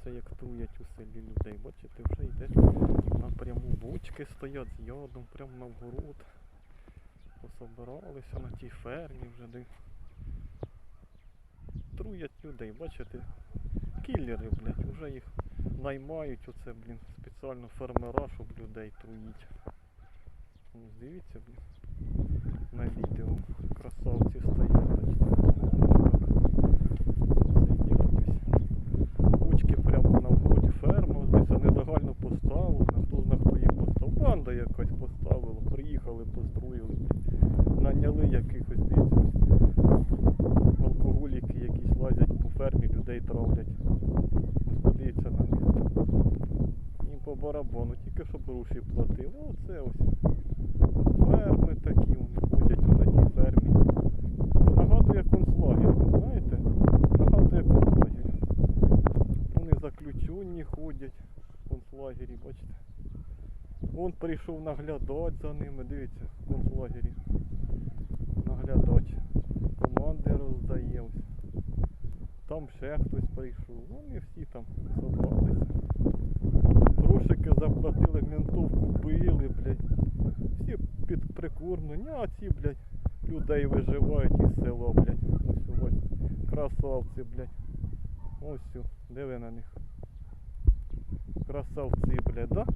Оце як труять у селі людей. Бачите, вже йде напряму бочки стоять з йодом, прямо на вгород. Пособиралися на тій фермі вже де. Труять людей, бачите? Кіллери, блядь, вже їх наймають оце, блін, спеціально фермера, щоб людей труїть. Дивіться, блін. На відео красавці стоять, бачите. Сидять ось. Кучки прямо на вході ферми, ось десь нелегально поставили, на хто зна хто їх якась поставила, приїхали, построїли, наняли якихось десь алкоголіки якісь лазять по фермі, людей травлять. Подивіться на них. Їм по барабану, тільки щоб гроші платили. Оце ось. Ферми такі, вони ходять на тій фермі. Нагадує концлагер, знаєте? Нагадує концлагер. Вони заключені ходять в концлагері, бачите. Вон прийшов наглядати за ними, дивіться, в концлагері. Наглядач. Команди роздає ось. Там ще хтось прийшов. Вони всі там собралися. Грошики заплатили, ментовку били, блядь. Всі під прикурмлені, а ці, блядь, людей виживають із села, блядь. Ось ось. Красавці, блядь. Ось, диви на них. Красавці, блядь, да?